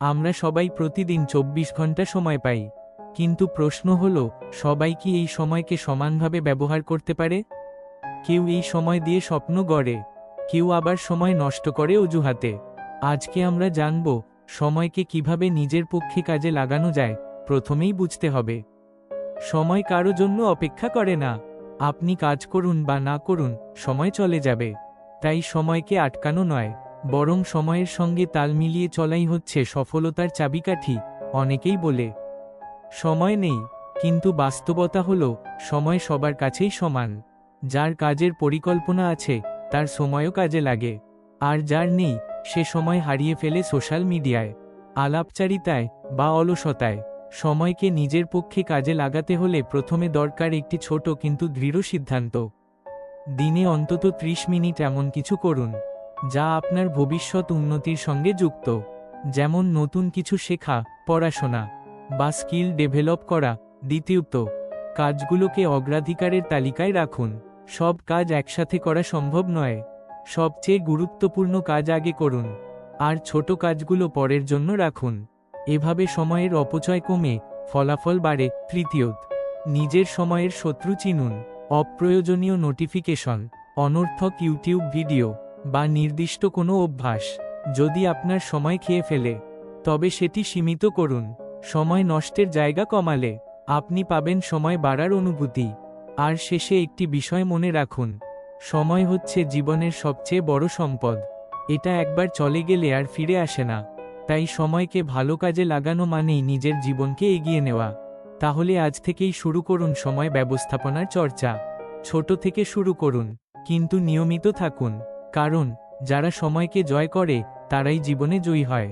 আমরা সবাই প্রতিদিন চব্বিশ ঘণ্টা সময় পাই। কিন্তু প্রশ্ন হল, সবাই কি এই সময়কে সমানভাবে ব্যবহার করতে পারে? কেউ এই সময় দিয়ে স্বপ্ন গড়ে, কেউ আবার সময় নষ্ট করে অজুহাতে। আজকে আমরা জানব, সময়কে কীভাবে নিজের পক্ষে কাজে লাগানো যায়, প্রথমেই বুঝতে হবে। সময় কারও জন্য অপেক্ষা করে না। আপনি কাজ করুন বা না করুন, সময় চলে যাবে। তাই সময়কে আটকানো নয়। বরং সময়ের সঙ্গে তাল মিলিয়ে চলাই হচ্ছে সফলতার চাবিকাঠি, অনেকেই বলে। সময় নেই, কিন্তু বাস্তবতা হলো, সময় সবার কাছেই সমান। যার কাজের পরিকল্পনা আছে, তার সময়ও কাজে লাগে। আর যার নেই, সে সময় হারিয়ে ফেলে সোশ্যাল মিডিয়ায়। আলাপচারিতায় বা অলসতায়, সময়কে নিজের পক্ষে কাজে লাগাতে হলে প্রথমে দরকার একটি ছোট কিন্তু দৃঢ় সিদ্ধান্ত। দিনে অন্তত ত্রিশ মিনিট এমন কিছু করুন। যা আপনার ভবিষ্যৎ উন্নতির সঙ্গে যুক্ত। যেমন নতুন কিছু শেখা, পড়াশোনা বা স্কিল ডেভেলপ করা। দ্বিতীয়ত, কাজগুলোকে অগ্রাধিকারের তালিকায় রাখুন। সব কাজ একসাথে করা সম্ভব নয়। সবচেয়ে গুরুত্বপূর্ণ কাজ আগে করুন। আর ছোট কাজগুলো পরের জন্য রাখুন। এভাবে সময়ের অপচয় কমে, ফলাফল বাড়ে। তৃতীয়ত, নিজের সময়ের শত্রু চিনুন। অপ্রয়োজনীয় নোটিফিকেশন, অনর্থক ইউটিউব ভিডিও বা নির্দিষ্ট কোনো অভ্যাস যদি আপনার সময় খেয়ে ফেলে, তবে সেটি সীমিত করুন। সময় নষ্টের জায়গা কমালে আপনি পাবেন সময় বাড়ার অনুভূতি। আর শেষে একটি বিষয় মনে রাখুন, সময় হচ্ছে জীবনের সবচেয়ে বড় সম্পদ। এটা একবার চলে গেলে আর ফিরে আসে না। তাই সময়কে ভালো কাজে লাগানো মানেই নিজের জীবনকে এগিয়ে নেওয়া। তাহলে আজ থেকেই শুরু করুন সময় ব্যবস্থাপনার চর্চা। ছোট থেকে শুরু করুন, কিন্তু নিয়মিত থাকুন। কারণ যারা সময়কে জয় করে তারাই জীবনে জয়ী হয়।